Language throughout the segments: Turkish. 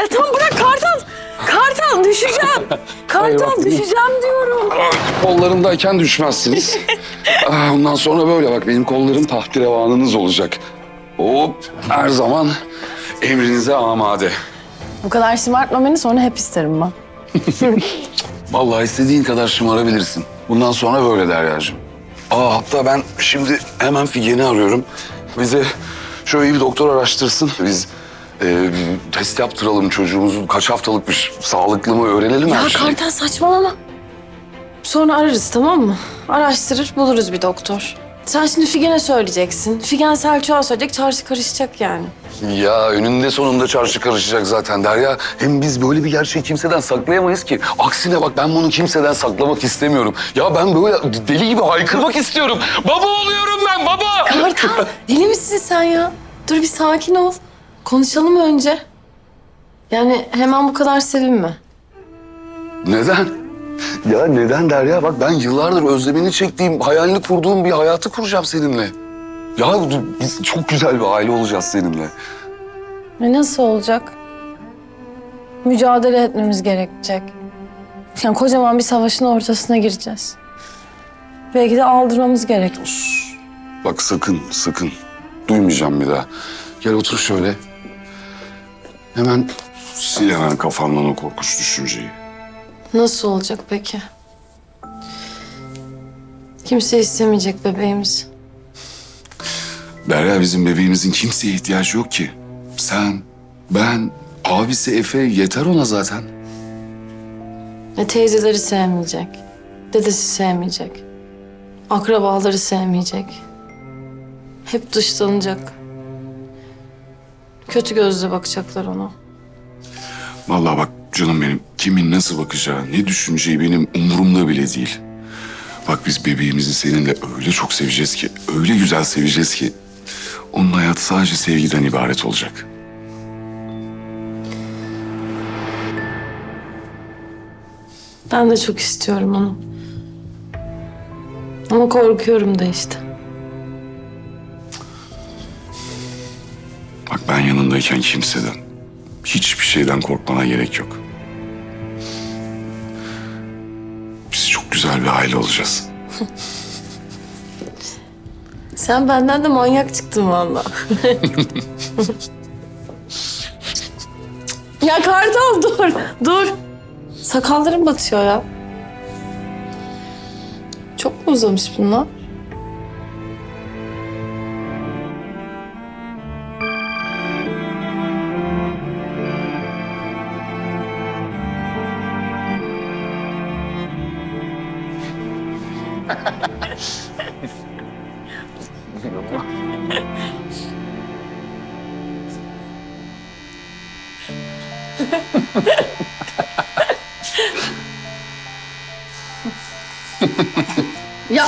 Ya tamam bırak Kartal. Kartal düşeceğim. Kartal düşeceğim diyorum. Kollarımdayken düşmezsiniz. Ah, Ondan sonra böyle bak benim kollarım tahterevanınız olacak. Hop her zaman emrinize amade. Bu kadar şımartma beni sonra hep isterim ben. Vallahi istediğin kadar şımarabilirsin. Bundan sonra böyle Derya'cığım. Aa hatta ben şimdi hemen Figen'i arıyorum. Bize şöyle bir doktor araştırsın. Biz e, bir test yaptıralım çocuğumuzun kaç haftalıkmış, sağlıklı mı öğrenelim Ya her şeyi. Kartal saçmalama. Sonra ararız tamam mı? Araştırır buluruz bir doktor. Sen şimdi Figen'e söyleyeceksin. Figen Selçuk'a söyleyecek çarşı karışacak yani. Ya önünde sonunda çarşı karışacak zaten Derya. Hem biz böyle bir gerçeği kimseden saklayamayız ki. Aksine bak ben bunu kimseden saklamak istemiyorum. Ya ben böyle deli gibi haykırmak istiyorum. Baba oluyorum ben baba. Kartal deli misin sen ya? Dur bir sakin ol. Konuşalım önce. Yani hemen bu kadar sevinme. Neden? Ya neden Derya? Bak ben yıllardır özlemini çektiğim, hayalini kurduğum bir hayatı kuracağım seninle. Ya biz çok güzel bir aile olacağız seninle. E nasıl olacak? Mücadele etmemiz gerekecek. Yani kocaman bir savaşın ortasına gireceğiz. Belki de aldırmamız gerekir. Bak sakın, sakın. Duymayacağım bir daha. Gel otur şöyle. Hemen sil hemen kafandan o korkunç düşünceyi. Nasıl olacak peki? Kimse istemeyecek bebeğimizi. Derya bizim bebeğimizin kimseye ihtiyacı yok ki. Sen, ben, abisi Efe yeter ona zaten. E, teyzeleri sevmeyecek. Dedesi sevmeyecek. Akrabaları sevmeyecek. Hep dışlanacak. Kötü gözle bakacaklar ona. Vallahi bak canım benim kimin nasıl bakacağı, ne düşüneceği benim umurumda bile değil. Bak biz bebeğimizi seninle öyle çok seveceğiz ki, öyle güzel seveceğiz ki... ...onun hayatı sadece sevgiden ibaret olacak. Ben de çok istiyorum onu. Ama korkuyorum da işte. Ben yanındayken kimseden, hiçbir şeyden korkmana gerek yok. Biz çok güzel bir aile olacağız. Sen benden de manyak çıktın vallahi. ya Kartal dur, dur. Sakallarım batıyor ya. Çok mu uzamış bunlar? Ya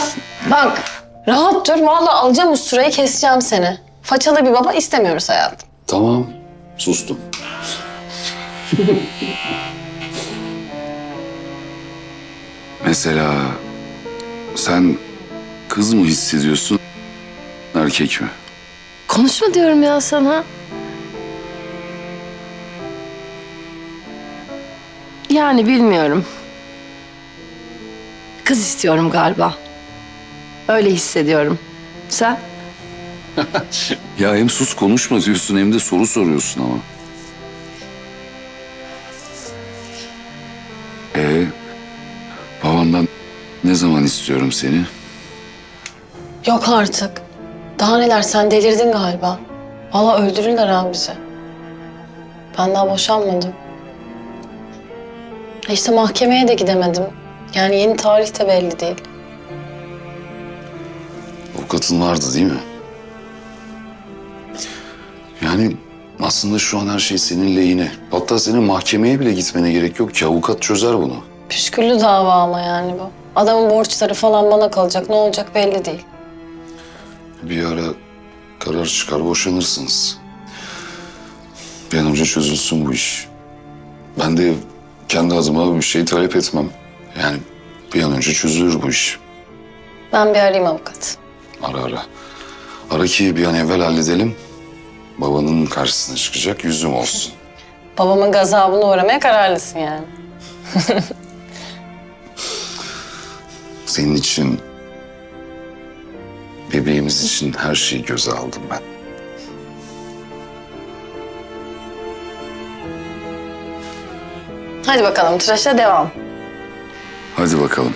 bak rahat dur. Vallahi alacağım usturayı keseceğim seni. Façalı bir baba istemiyoruz hayatım. Tamam, sustum. Mesela sen kız mı hissediyorsun, erkek mi? Konuşma diyorum ya sana. Yani bilmiyorum. Kız istiyorum galiba. Öyle hissediyorum. Sen? Ya hem sus konuşma diyorsun hem de soru soruyorsun ama. Ee, babandan ne zaman istiyorum seni? Yok artık. Daha neler sen delirdin galiba. Vallahi öldürürler abi bizi. Ben daha boşanmadım. E İşte mahkemeye de gidemedim. Yani yeni tarih de belli değil. Avukatın vardı değil mi? Yani aslında şu an her şey senin lehine. Hatta senin mahkemeye bile gitmene gerek yok ki. Avukat çözer bunu. Püsküllü dava ama yani bu. Adamın borçları falan bana kalacak. Ne olacak belli değil. Bir ara karar çıkar boşanırsınız. Bir an önce çözülsün bu iş. Ben de kendi adıma bir şey talep etmem. Yani bir an önce çözülür bu iş. Ben bir arayayım avukat. Ara ara. Ara ki bir an evvel halledelim. Babanın karşısına çıkacak yüzüm olsun. Babamın gazabına uğramaya kararlısın yani. Senin için, bebeğimiz için her şeyi göze aldım ben. Hadi bakalım tıraşa devam. Hadi bakalım.